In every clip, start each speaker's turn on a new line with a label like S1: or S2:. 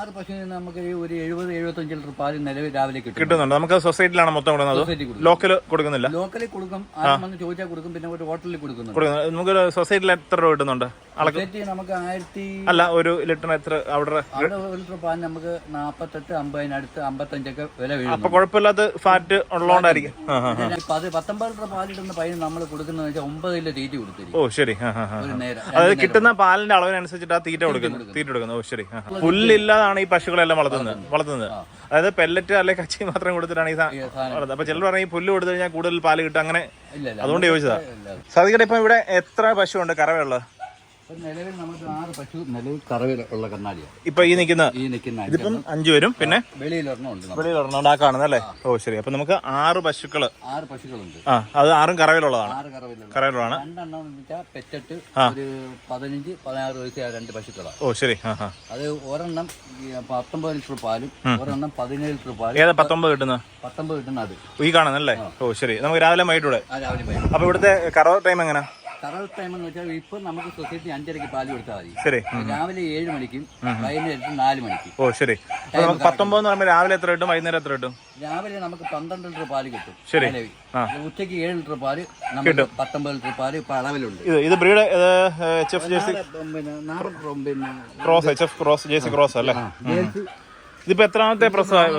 S1: ആറ് പശുവിന് നമുക്ക് ഒരു എഴുപത് എഴുപത്തഞ്ച് ലിറ്റർ പാൽ നിലവിൽ രാവിലെ കിട്ടും.
S2: കിട്ടുന്നുണ്ട്. നമുക്ക് സൊസൈറ്റിയിലാണ് മൊത്തം കൊടുക്കുന്നത് ലോക്കൽ കൊടുക്കുന്നില്ല?
S1: ലോക്കലിൽ കൊടുക്കും. ആരും വന്ന് ചോദിച്ചാൽ കൊടുക്കും. പിന്നെ ഒരു ഹോട്ടലിൽ കൊടുക്കുന്നുണ്ട്.
S2: നമുക്ക് സൊസൈറ്റിയിൽ എത്ര രൂപ കിട്ടുന്നുണ്ട്?
S1: നമുക്ക് ആയിരത്തി
S2: അല്ല ഒരു ലിറ്ററിന് എത്ര അവിടെ
S1: ലിറ്റർ പാൽ നമുക്ക് നാപ്പത്തെട്ട് അമ്പതിനടുത്ത് അമ്പത്തഞ്ചൊക്കെ വില വീഴും
S2: അപ്പൊ കുഴപ്പമില്ലാത്ത ഫാറ്റ് ഉള്ളതുകൊണ്ടായിരിക്കും.
S1: പത് പത്തൊമ്പത് ലിറ്റർ പാലിടുന്ന പയ്യൻ നമ്മൾ കൊടുക്കുന്നത് വെച്ചാൽ ഒമ്പത് കിലോ തീറ്റ കൊടുത്തിരിക്കും.
S2: ഓ ശരി. അതായത് കിട്ടുന്ന പാലിന്റെ അളവിനനുസരിച്ചിട്ട് ആ തീറ്റ കൊടുക്കുന്നു തീറ്റ കൊടുക്കുന്നു ഓ ശരി. പുല്ലില്ലാതാണ് ഈ പശുക്കളെല്ലാം വളർത്തുന്നത്. വളർത്തുന്നത്. അതായത് പെല്ലറ്റ് അല്ലെ കച്ചി മാത്രം കൊടുത്തിട്ടാണ് ഈ വളർത്തുന്നത്. അപ്പൊ ചിലർ പറയും ഈ പുല്ല് കൊടുത്തു കഴിഞ്ഞാൽ കൂടുതൽ പാൽ കിട്ടും. അങ്ങനെ അതുകൊണ്ട് ചോദിച്ചതാ. സാധിക്കട്ടെ ഇപ്പൊ ഇവിടെ എത്ര പശുവുണ്ട് കറവയുള്ളത്?
S1: ഇപ്പൊ നിലവിൽ നമുക്ക് ആറ് പശു നിലവിൽ കറവിൽ ഉള്ള കണ്ണാടിയാണ്.
S2: ഇപ്പൊ ഈ നിൽക്കുന്ന
S1: ഈ നിൽക്കുന്ന
S2: ഇതിപ്പം അഞ്ചു വരും പിന്നെ?
S1: വെളിയിലൊരെണ്ണം ഉണ്ട് നമുക്ക്.
S2: വെളിയിൽ ഒരെണ്ണം ആ കാണുന്നല്ലേ ഓ ശരി. അപ്പൊ നമുക്ക് ആറ് പശുക്കൾ.
S1: ആറ് പശുക്കളുണ്ട്.
S2: ആ അത് ആറും കറവിലുള്ളതാണ്.
S1: ആറ് കറവിലുള്ള
S2: കറവിലുള്ളതാണ്.
S1: രണ്ടെണ്ണം എന്ന് വെച്ചാൽ പെറ്റിട്ട് ഒരു പതിനഞ്ച് പതിനാറ് വയസ്സ് രണ്ട് പശുക്കളാണ്.
S2: ഓ ശരി.
S1: അത് ഒരെണ്ണം പത്തൊമ്പത് ലിറ്റർ പാലും ഒരെണ്ണം പതിനേഴ് ലിറ്റർ പാലും.
S2: ഏതാ പത്തൊമ്പത് കിട്ടുന്ന?
S1: പത്തൊമ്പത് കിട്ടുന്ന അത്.
S2: ഈ കാണുന്നല്ലേ ഓ ശരി. നമുക്ക് രാവിലെ വൈകിട്ടൂടെ അപ്പൊ ഇവിടുത്തെ കറവ് ടൈം എങ്ങനെയാ
S1: കറവ് ടൈം എന്ന് വെച്ചാൽ ഇപ്പൊ നമുക്ക് സൊസൈറ്റി അഞ്ചരയ്ക്ക് പാൽ കൊടുത്താൽ മതി.
S2: ശരി.
S1: രാവിലെ ഏഴ് മണിക്കും വൈകുന്നേരത്ത് നാല് മണിക്കും.
S2: ഓ ശരി. പത്തൊമ്പത് പറയുമ്പോൾ രാവിലെ എത്ര കിട്ടും? വൈകുന്നേരം എത്ര കിട്ടും?
S1: രാവിലെ നമുക്ക് പന്ത്രണ്ട് ലിറ്റർ പാൽ കിട്ടും.
S2: ശരി.
S1: ഉച്ചയ്ക്ക് ഏഴ് ലിറ്റർ പാൽ നമുക്ക് പത്തൊമ്പത് ലിറ്റർ പാൽ ഇപ്പൊ അളവിലുണ്ട്.
S2: ഇത് ബ്രീഡ് എച്ച് എഫ്
S1: പിന്നെ
S2: cross H F cross Jersey cross അല്ലേ? ഇതിപ്പോ എത്രാമത്തെ പ്രസവം?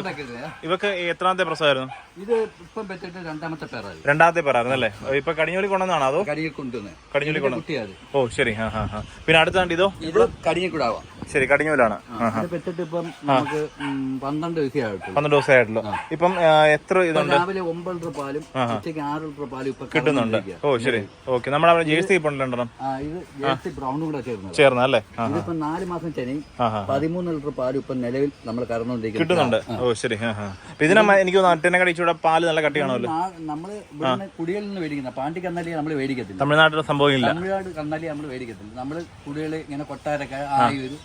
S2: ഇവക്ക് എത്രാമത്തെ പ്രസവമായിരുന്നു?
S1: ഇത് ഇപ്പം വെച്ചിട്ട് രണ്ടാമത്തെ പേരായിരുന്നു
S2: രണ്ടാമത്തെ പേരായിരുന്നു അല്ലേ? ഇപ്പൊ കടിഞ്ഞോളി കൊണ്ടുവന്നാണോ അതോ?
S1: കരിയിൽ കൊണ്ടുവന്ന്.
S2: കടിഞ്ഞോളി കൊണ്ടു
S1: കുട്ടിയത്
S2: ഓ ശരി. ആ ആ പിന്നെ അടുത്താണ്ട് ഇതോ?
S1: ഇത് കരിഞ്ഞിക്കൂടാവാം
S2: ശരി കടിഞ്ഞൂലാണ്.
S1: പെറ്റിട്ട് ഇപ്പം നമുക്ക് പന്ത്രണ്ട് ദിവസമായിട്ടുള്ളൂ
S2: പന്ത്രണ്ട് ദിവസമായിട്ടുള്ളൂ ഇപ്പം എത്ര ഇതുണ്ട്?
S1: രാവിലെ ഒമ്പത് ലിറ്റർ പാലും ഉച്ചയ്ക്ക് ആറ് ലിറ്റർ പാലും ഇപ്പൊ
S2: കിട്ടുന്നുണ്ട്. ഓ ശരി. ഓക്കെ. നമ്മുടെ അവിടെ ജേഴ്സി
S1: ആ ഇത് ജേഴ്സി ബ്രൗണും കൂടെ ചേർന്നത്.
S2: ചേർന്നല്ലേ
S1: ഇതിപ്പോ നാല് മാസം ചെനയും. പതിമൂന്ന് ലിറ്റർ പാലും ഇപ്പൊ നിലവിൽ നമ്മൾ കറന്നുകൊണ്ടിരിക്കുന്നത്
S2: കിട്ടുന്നുണ്ട്. ഓ ശരി. ഇതിനെ എനിക്ക് തോന്നുന്നു കടിച്ചൂടെ പാൽ നല്ല
S1: കട്ടിയാണല്ലോ നമ്മൾ കുടികളിൽ നിന്ന് മേടിക്കുന്ന പാണ്ടി കന്നാലി നമ്മൾ മേടിക്കത്തില്ല.
S2: തമിഴ്നാട്ടിൽ സംഭവം ഇല്ല
S1: തമിഴ്നാട് കന്നാലി നമ്മൾ മേടിക്കത്തില്ല. നമ്മൾ കുടികൾ ഇങ്ങനെ കൊട്ടാരൊക്കെ ആയൂര്
S2: വരും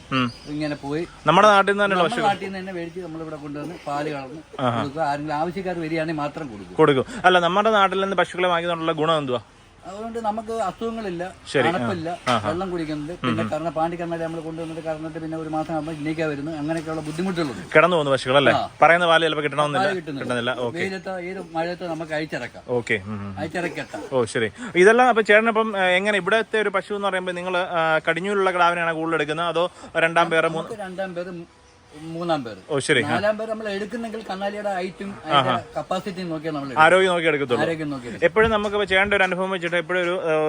S1: ഇങ്ങനെ പോയി
S2: നമ്മുടെ നാട്ടിൽ നിന്ന്
S1: തന്നെ നാട്ടിൽ നിന്ന് തന്നെ മേടിച്ച് നമ്മളിവിടെ കൊണ്ടുവന്ന് പാൽ കളന്ന് കൊടുക്കുക. ആരെങ്കിലും ആവശ്യക്കാർ വരികയാണെങ്കിൽ മാത്രം കൊടുക്കും.
S2: കൊടുക്കും. അല്ല നമ്മുടെ നാട്ടിൽ നിന്ന് പശുക്കളെ വാങ്ങിയതുകൊണ്ടുള്ള ഗുണം എന്തുവാ?
S1: അതുകൊണ്ട് നമുക്ക് അസുഖങ്ങളില്ല തണുപ്പില്ല വെള്ളം കുടിക്കുന്നത് പിന്നെ കാരണം പാണ്ടി കന്നാലി നമ്മൾ കൊണ്ടുവന്നിട്ട് കറന്നിട്ട് പിന്നെ ഒരു മാസം ആകുമ്പോൾ ഇന്നേക്കാ വരുന്നത് അങ്ങനെയൊക്കെയുള്ള ബുദ്ധിമുട്ടുകളുണ്ട്.
S2: കിടന്നു പോകുന്ന പശുക്കളല്ലേ പറയുന്ന പാൽ ചിലപ്പോൾ കിട്ടണമെന്നില്ല.
S1: കിട്ടുന്നില്ല.
S2: കിട്ടുന്നില്ല. ഓക്കെ.
S1: വെയിലത്ത് ഏത് മഴയത്ത് നമുക്ക് അയച്ചിറക്കാം.
S2: ഓക്കെ.
S1: അയച്ചിറക്കട്ട
S2: ഓ ശരി. ഇതെല്ലാം അപ്പൊ ചേട്ടനപ്പം എങ്ങനെ ഇവിടത്തെ ഒരു പശു എന്ന് പറയുമ്പോൾ നിങ്ങൾ കടിഞ്ഞൂലുള്ള കിടാവിനെയാണ് കൂടുതൽ എടുക്കുന്നത്? അതോ രണ്ടാം പേര്
S1: രണ്ടാം പേര് മൂന്നാം പേര്
S2: ഓ ശരി
S1: നാലാം പേര് നമ്മൾ എടുക്കുന്നെങ്കിൽ കന്നാലിയുടെ ഹൈറ്റും കപ്പാസിറ്റി നോക്കിയാൽ നമ്മൾ
S2: ആരോഗ്യം നോക്കി എടുക്കത്തുള്ളൂ.
S1: ആരോഗ്യം നോക്കി
S2: എപ്പോഴും നമുക്ക് ചെയ്യേണ്ട ഒരു അനുഭവം വെച്ചിട്ട് എപ്പോഴും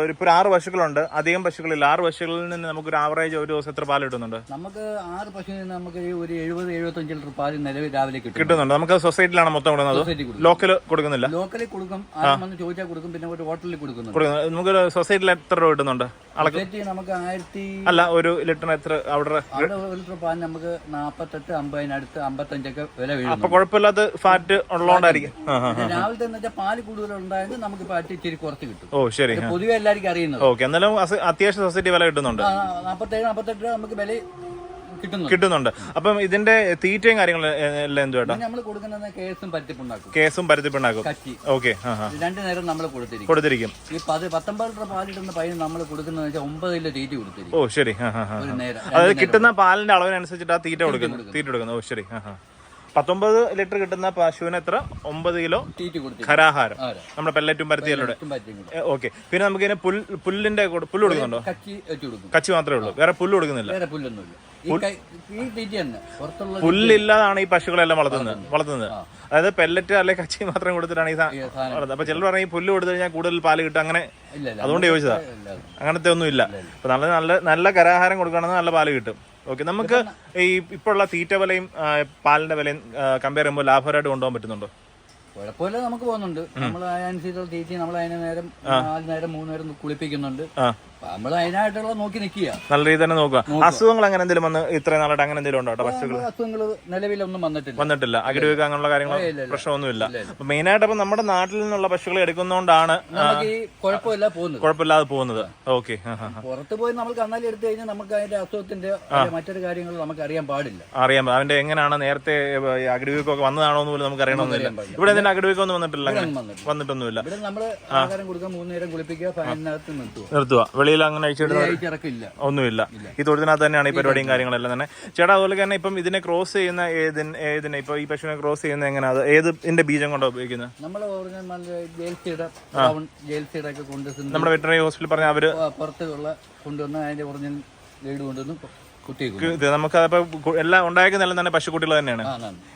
S2: ഒരു ഇപ്പോൾ ആറ് പശുക്കളുണ്ട്. അധികം പശുക്കളില്ല. ആറ് പശുക്കളിൽ നിന്ന് നമുക്ക് ഒരു ആവറേജ് ഒരു ദിവസം എത്ര പാൽ കിട്ടുന്നുണ്ട്?
S1: നമുക്ക് ആറ് പശുവിന് നമുക്ക് ഒരു എഴുപത് എഴുപത്തഞ്ച് ലിറ്റർ പാൽ നിലവിൽ രാവിലെ കിട്ടും.
S2: കിട്ടുന്നുണ്ട്. നമുക്ക് സൊസൈറ്റിയിലാണ് മൊത്തം കൊടുക്കുന്നത്. ലോക്കൽ കൊടുക്കുന്നില്ല.
S1: ലോക്കലിൽ കൊടുക്കും. ആരും വന്ന് ചോദിച്ചാൽ കൊടുക്കും. പിന്നെ ഒരു ഹോട്ടലിൽ
S2: കൊടുക്കുന്നു നമുക്ക് സൊസൈറ്റിയിൽ എത്ര രൂപ കിട്ടുന്നുണ്ട്?
S1: നമുക്ക് ആയിരത്തി
S2: അല്ല ഒരു ലിറ്ററിന് എത്ര അവിടെ
S1: അവിടെ ഒരു ലിറ്റർ പാൽ നമുക്ക് നാപ്പത്തെട്ട് അമ്പതിനടുത്ത് അമ്പത്തഞ്ചൊക്കെ വില വീഴും
S2: അപ്പൊ കുഴപ്പമില്ലാത്ത ഫാറ്റ് ഉള്ളതുകൊണ്ടായിരിക്കും.
S1: രാവിലത്തെ എന്ന് വെച്ചാൽ പാൽ കൂടുതലുണ്ടായത് നമുക്ക് ഫാറ്റ് ഇച്ചിരി കുറച്ച് കിട്ടും.
S2: ഓ ശരി
S1: പൊതുവെ എല്ലാവർക്കും അറിയുന്നത്.
S2: ഓക്കെ എന്നാലും അത്യാവശ്യം സൊസൈറ്റി വില കിട്ടുന്നുണ്ട്.
S1: നാപ്പത്തേഴ് നാപ്പത്തെട്ട് നമുക്ക് വില
S2: കിട്ടുന്നുണ്ട്. അപ്പം ഇതിന്റെ തീറ്റയും കാര്യങ്ങളും എല്ലാം എന്തു ചേട്ടാ
S1: നമ്മൾ കൊടുക്കുന്നത് കേസും പരുത്തിപ്പുണ്ടാക്കും
S2: കേസും പരുത്തിപ്പുണ്ടാക്കും ഓക്കെ
S1: രണ്ടു നേരം നമ്മൾ കൊടുത്തിരിക്കും.
S2: കൊടുത്തിരിക്കും.
S1: ഈ പത് പത്തൊമ്പത് ലിറ്റർ പാലിടുന്ന പയ്യൻ നമ്മൾ കൊടുക്കുന്നത് വെച്ചാൽ ഒമ്പത് കിലോ തീറ്റ കൊടുത്തിരിക്കും.
S2: ഓ ശരി. അതായത് കിട്ടുന്ന പാലിന്റെ അളവിനനുസരിച്ചിട്ട് ആ തീറ്റ കൊടുക്കുന്നു തീറ്റ കൊടുക്കുന്നു ഓ ശരി. ആ. പത്തൊമ്പത് ലിറ്റർ കിട്ടുന്ന പശുവിന് എത്ര? ഒമ്പത് കിലോ ഖരാഹാരം? നമ്മുടെ പെല്ലറ്റും പരുത്തിയല്ലോടെ ഓക്കെ. പിന്നെ നമുക്ക് ഇതിന് പുല്ലിന്റെ പുല്ല് കൊടുക്കുന്നുണ്ടോ?
S1: കച്ചി
S2: മാത്രമേ ഉള്ളൂ. വേറെ പുല്ല് കൊടുക്കുന്നില്ല. പുല്ലില്ലാതാണ് ഈ പശുക്കളെല്ലാം വളർത്തുന്നത്. വളർത്തുന്നത്. അതായത് പെല്ലറ്റ് അല്ലെ കച്ചി മാത്രം കൊടുത്തിട്ടാണ് ഈ വളർത്തുന്നത്. അപ്പൊ ചിലർ പറഞ്ഞാൽ പുല്ല് കൊടുത്തു കഴിഞ്ഞാൽ കൂടുതൽ പാൽ കിട്ടും. അങ്ങനെ അതുകൊണ്ട് ചോദിച്ചതാ. അങ്ങനത്തെ ഒന്നും ഇല്ല അപ്പൊ നല്ല നല്ല നല്ല കരാഹാരം കൊടുക്കുകയാണെങ്കിൽ നല്ല പാൽ കിട്ടും. ഓക്കെ നമുക്ക് ഈ ഇപ്പോഴുള്ള തീറ്റ വിലയും പാലിന്റെ വിലയും കമ്പയർ ചെയ്യുമ്പോൾ ലാഭകരമായിട്ട് കൊണ്ടുപോകാൻ പറ്റുന്നുണ്ടോ?
S1: കുഴപ്പമില്ല നമുക്ക് പോകുന്നുണ്ട്. നമ്മൾ അതിനനുസരിച്ചുള്ള തീറ്റി നമ്മൾ അതിന് നേരം നാല് നേരം മൂന്ന് നേരം കുളിപ്പിക്കുന്നുണ്ട്. നമ്മൾ അതിനായിട്ടുള്ള നോക്കി നിൽക്കുക
S2: നല്ല രീതി തന്നെ നോക്കുക. അസുഖങ്ങൾ അങ്ങനെ എന്തെങ്കിലും വന്ന് ഇത്രയും നാളായിട്ട് അങ്ങനെ എന്തെങ്കിലും ഉണ്ടോ പശുക്കൾ
S1: അസുഖങ്ങൾ നിലവിലൊന്നും വന്നിട്ടില്ല.
S2: വന്നിട്ടില്ല. അകിടുവീക്കം അങ്ങനെയുള്ള കാര്യങ്ങൾ പ്രശ്നമൊന്നുമില്ല. മെയിൻ ആയിട്ട് അപ്പൊ നമ്മുടെ നാട്ടിൽ നിന്നുള്ള പശുക്കളെ എടുക്കുന്നതുകൊണ്ടാണ്
S1: നമുക്ക് കുഴപ്പമില്ല പോകുന്നത്.
S2: കുഴപ്പമില്ലാതെ പോകുന്നത്. ഓക്കെ.
S1: പുറത്ത് പോയി നമ്മൾ കന്നാലി എടുത്തു കഴിഞ്ഞാൽ നമുക്ക് അതിന്റെ അസുഖത്തിന്റെ മറ്റൊരു കാര്യങ്ങൾ നമുക്ക് അറിയാൻ പാടില്ല.
S2: അറിയാം അവന്റെ എങ്ങനെയാണ് നേരത്തെ ഒക്കെ വന്നതാണോ എന്ന് പോലും നമുക്ക് അറിയണമെന്നില്ല. ഇവിടെ എന്തിനാ അകിടുവീക്കം ഒന്നും വന്നിട്ടില്ല. വന്നിട്ടൊന്നുമില്ല.
S1: നമ്മൾ ആഹാരം കൊടുക്കാൻ മൂന്ന് നേരം കുളിപ്പിക്കുക നിർത്തുക.
S2: വെളിയിൽ അങ്ങനെ
S1: അയച്ചിടുന്ന
S2: ഒന്നുമില്ല. ഈ തൊഴുത്തിനകത്ത് തന്നെയാണ് ഈ പരിപാടിയും കാര്യങ്ങളെല്ലാം തന്നെ. ചേട്ടാ അതുപോലെ തന്നെ ഇപ്പം ഇതിനെ ക്രോസ് ചെയ്യുന്ന ഏതിന് ഏതിനെ ഇപ്പൊ ഈ പശുവിനെ ക്രോസ് ചെയ്യുന്ന എങ്ങനെ അത് ഏത് ഇതിന്റെ ബീജം കൊണ്ടോ ഉപയോഗിക്കുന്നത്? നമ്മുടെ വെറ്ററിനറി ഹോസ്പിറ്റൽ പറഞ്ഞ അവർ
S1: പുറത്തുള്ള കൊണ്ടുവന്ന് അതിന്റെ ഒറിജിനൽ ഗൈഡ് കൊണ്ടുവന്ന്
S2: ഇത് നമുക്ക് അതിപ്പോ എല്ലാം ഉണ്ടാക്കുന്നതെല്ലാം തന്നെ പശുക്കുട്ടികൾ തന്നെയാണ്.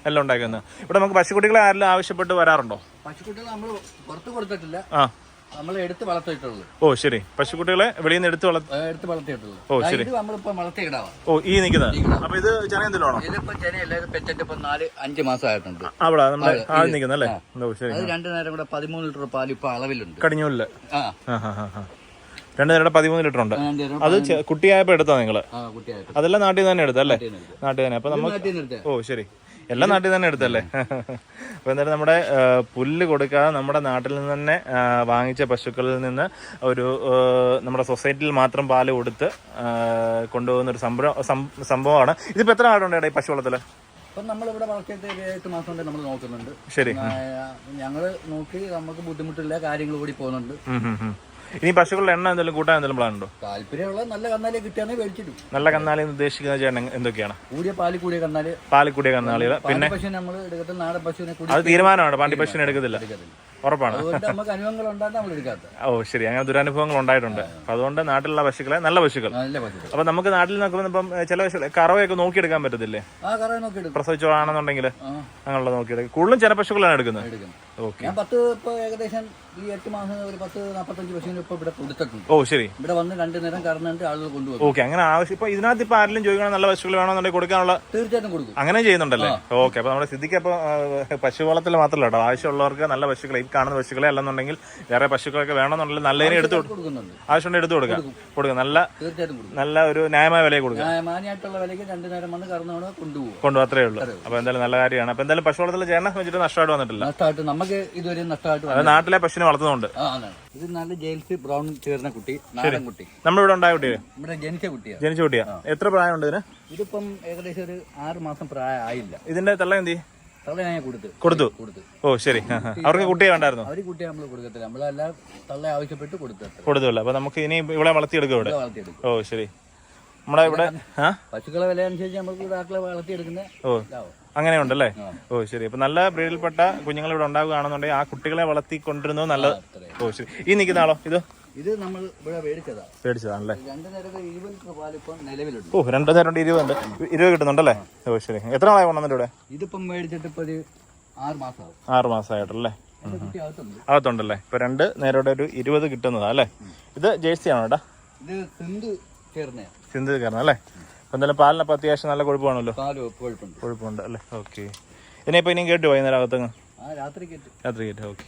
S2: എല്ലാം ഉണ്ടാക്കുന്നത്. ഇവിടെ നമുക്ക് പശുക്കുട്ടികളെ ആരെല്ലാം ആവശ്യപ്പെട്ട് വരാറുണ്ടോ?
S1: പശുക്കുട്ടികൾ നമ്മൾ പുറത്ത് കൊടുത്തിട്ടില്ല. നമ്മൾ എടുത്ത് വളർത്തിയിട്ടുള്ളൂ
S2: ഓ ശരി. പശുക്കുട്ടികളെ വെളിയിൽ നിന്ന് എടുത്ത് വളർത്തി
S1: ഏ, എടുത്ത് വളർത്തിയിട്ടുള്ളൂ
S2: ഓ,
S1: ശരി.
S2: ഓ ഈ നിൽക്കുന്നത് അപ്പൊ ഇത് ആണോ?
S1: ഇതിപ്പോ ചെനയല്ല ഇത് പെറ്റിട്ട് ഇപ്പൊ നാല് അഞ്ച് മാസം ആയിട്ടുണ്ട്.
S2: അവിടെ നമ്മുടെ ആദ്യം നിൽക്കുന്നത് അല്ലേ? ഓ ശരി.
S1: അത് രണ്ടു നേരം കൂടെ പതിമൂന്ന് ലിറ്റർ പാൽ ഇപ്പൊ അളവിലുണ്ട്.
S2: കടിഞ്ഞൂലിൽ. രണ്ട് നേരം പതിമൂന്ന് ലിറ്റർ ഉണ്ട്. അത് കുട്ടിയായപ്പോ എടുത്താ
S1: നിങ്ങൾ?
S2: അതെല്ലാം നാട്ടിൽ നിന്ന് തന്നെ എടുത്തല്ലേ
S1: നാട്ടിൽ
S2: തന്നെ. അപ്പൊ നമുക്ക് ഓ ശരി. എല്ലാം നാട്ടിൽ തന്നെ എടുത്തല്ലേ അപ്പൊ എന്തായാലും നമ്മുടെ പുല്ല് കൊടുക്കാതെ നമ്മുടെ നാട്ടിൽ നിന്ന് തന്നെ വാങ്ങിച്ച പശുക്കളിൽ നിന്ന് ഒരു നമ്മുടെ സൊസൈറ്റിയിൽ മാത്രം പാൽ കൊടുത്ത് കൊണ്ടുപോകുന്ന ഒരു സംഭവം സംഭവമാണ്. ഇതിപ്പോ എത്ര ആടുണ്ട് ഈ പശു വളത്തിൽ
S1: അപ്പൊ നമ്മളിവിടെ വളർത്തിയിട്ട് ഒരു എട്ട് മാസം കൊണ്ട് നമ്മൾ നോക്കുന്നുണ്ട്.
S2: ശരി.
S1: ആ, ഞങ്ങൾ നോക്കി നമുക്ക് ബുദ്ധിമുട്ടില്ല കാര്യങ്ങൾ കൂടി പോകുന്നുണ്ട്.
S2: ഇനി പശുക്കളുടെ എണ്ണം എന്തെങ്കിലും കൂട്ടാൻ എന്തെങ്കിലും പ്ലാൻ ഉണ്ടോ?
S1: താല്പര്യമുള്ള നല്ല കന്നാലി കിട്ടുകയാണെങ്കിൽ മേടിച്ചിട്ടു.
S2: നല്ല കന്നാലി എന്ന് ഉദ്ദേശിക്കുന്ന ചേട്ടൻ എന്തൊക്കെയാണ്?
S1: കൂടിയ പാൽ കൂടിയ കന്നാൽ.
S2: പാൽ കൂടിയ കന്നാളികൾ
S1: പിന്നെ? പശു നമ്മൾ എടുക്കത്ത നാടൻ പശുവിനെ കൂടി
S2: അത് തീരുമാനമാണ്? പാണ്ടി പശുവിനെ എടുക്കത്തില്ല. ഉറപ്പാണ്?
S1: നമുക്ക് അനുഭവങ്ങൾ നമ്മൾ എടുക്കാത്ത.
S2: ഓ ശരി. അങ്ങനെ ദുരനുഭവങ്ങൾ ഉണ്ടായിട്ടുണ്ട്. അപ്പൊ അതുകൊണ്ട് നാട്ടിലുള്ള പശുക്കളെ നല്ല പശുക്കൾ. അപ്പൊ നമുക്ക് നാട്ടിൽ നോക്കുമ്പോൾ ഇപ്പം ചില പശുക്കളെ കറവയൊക്കെ നോക്കിയെടുക്കാൻ പറ്റത്തില്ലേ?
S1: ആ
S2: അങ്ങനെയുള്ള നോക്കിയെടുക്കും. കൂടുതലും ചില പശുക്കളാണ് എടുക്കുന്നത്.
S1: ഞാൻ പത്ത് ഇപ്പൊ ഏകദേശം ഈ എട്ട് മാസം ഒരു പത്ത് നാപ്പത്തഞ്ച് പശുവിന് ഇപ്പൊ ഇവിടെ കൊടുത്തിട്ടുണ്ട്.
S2: ഓ ശരി.
S1: ഇവിടെ വന്ന് രണ്ട് നേരം കറന്നിട്ട് ആളുകൾ കൊണ്ടുപോകും
S2: ഓക്കെ അങ്ങനെ ആവശ്യം ഇപ്പൊ ഇതിനകത്ത് ഇപ്പൊ ആരെങ്കിലും ചോദിക്കണം നല്ല പശുക്കൾ വേണമെന്നുണ്ടെങ്കിൽ കൊടുക്കാനുള്ള
S1: തീർച്ചയായിട്ടും കൊടുക്കും.
S2: അങ്ങനെ ചെയ്യുന്നുണ്ടല്ലേ? ഓക്കെ അപ്പൊ നമ്മുടെ സ്ഥിതിക്ക് അപ്പൊ പശു വളത്തിൽ മാത്രമല്ല കേട്ടോ. ആവശ്യമുള്ളവർക്ക് നല്ല പശുക്കളെ ഈ കാണുന്ന പശുക്കളെ അല്ലെന്നുണ്ടെങ്കിൽ വേറെ പശുക്കളൊക്കെ വേണമെന്നുണ്ടെങ്കിൽ നല്ലതിനെ എടുത്ത് കൊടുക്കും.
S1: കൊടുക്കുന്നുണ്ട്.
S2: ആവശ്യമുണ്ടെങ്കിൽ എടുത്ത് കൊടുക്കാം. കൊടുക്കുക. നല്ല
S1: തീർച്ചയായിട്ടും
S2: നല്ല ഒരു ന്യായമായ വിലയെ കൊടുക്കുക.
S1: ഞാൻ വിലയ്ക്ക് രണ്ട് നേരം വന്ന് കറന്നുകൊണ്ട് കൊണ്ടുപോകും.
S2: കൊണ്ടുപോകും. അത്രേ ഉള്ളൂ. അപ്പൊ എന്തായാലും നല്ല കാര്യമാണ്. അപ്പൊ എന്തായാലും പശു വളത്തിൽ ചേട്ടനെ വെച്ചിട്ട് നഷ്ടമായിട്ട് വന്നിട്ടില്ല.
S1: നഷ്ടമായിട്ട് നമുക്ക് ഇതുവരെ നഷ്ടമായിട്ട്
S2: നാട്ടിലെ പശുവിനെ വളർത്തുന്നുണ്ട്
S1: ഇത് നല്ല ജെയിൽസി ബ്രൗൺ ചേർന്ന കുട്ടി നാടൻ കുട്ടി.
S2: നമ്മളിവിടെ ഉണ്ടായ കുട്ടി
S1: ഇവിടെ ജനിച്ച കുട്ടിയാണ്
S2: ജനിച്ച കുട്ടിയാ. എത്ര പ്രായമുണ്ട് ഇതിന്?
S1: ഇതിപ്പം ഏകദേശം ഒരു ആറ് മാസം പ്രായം ആയില്ല.
S2: ഇതിന്റെ തള്ള എന്തി
S1: കൊടുത്ത്.
S2: ഓ ശരി. അവർക്ക് കുട്ടിയെ വേണ്ടായിരുന്നു?
S1: അവർ കുട്ടിയെ നമ്മൾ കൊടുക്കത്തില്ല. നമ്മളെല്ലാം തള്ള ആവശ്യപ്പെട്ട് കൊടുത്തു
S2: കൊടുത്തില്ല അപ്പൊ നമുക്ക് ഇനി ഇവിടെ വളർത്തിയെടുക്കും ഇവിടെ. ഓ ശരി. നമ്മുടെ ഇവിടെ
S1: പശുക്കളെ വില അനുസരിച്ച് നമുക്ക് വളർത്തിയെടുക്കുന്ന
S2: ഓ.
S1: ഇതാവും
S2: അങ്ങനെയുണ്ടല്ലേ? ഓ ശരി. അപ്പൊ നല്ല ബ്രീഡിൽപ്പെട്ട കുഞ്ഞുങ്ങൾ ഇവിടെ ഉണ്ടാകുകയാണെന്നുണ്ടെങ്കിൽ ആ കുട്ടികളെ വളർത്തിക്കൊണ്ടിരുന്നത്
S1: നല്ല
S2: ഓ ശരി. ഈ നിൽക്കുന്ന ആളോ ഇത്?
S1: ഇത് നമ്മൾ ഇവിടെ മേടിച്ചതാ. നിലവിലുണ്ട്.
S2: ഓ രണ്ട് നേരം ഇരുപതുണ്ട്. ഇരുപത് കിട്ടുന്നുണ്ടല്ലേ? ഓ ശരി. എത്ര നാളായി കൊണ്ടുവന്നിട്ട് ഇവിടെ?
S1: ഇതിപ്പം മേടിച്ചിട്ട് ഇപ്പൊ ആറ് മാസമാവും.
S2: ആറ് മാസമായിട്ടല്ലേ? അകത്തുണ്ടല്ലേ? ഇപ്പൊ രണ്ട് നേരോടെ ഒരു ഇരുപത് കിട്ടുന്നതാ അല്ലേ? ഇത് ജേഴ്സി ആണോ ഏട്ടാ?
S1: ഇത് സിന്ധു ചേർന്ന
S2: സിന്ധു അല്ലേ? അപ്പൊ എന്തായാലും പാലിനപ്പം അത്യാവശ്യം നല്ല കൊഴുപ്പാണല്ലോ?
S1: കൊഴുപ്പുണ്ട്.
S2: അല്ലേ? ഓക്കെ. ഇനിയിപ്പോ ഇനിയും കേട്ടു വൈകുന്നേരം അകത്തങ്ങ്?
S1: രാത്രി കേട്ടു
S2: രാത്രി കേട്ടു ഓക്കെ.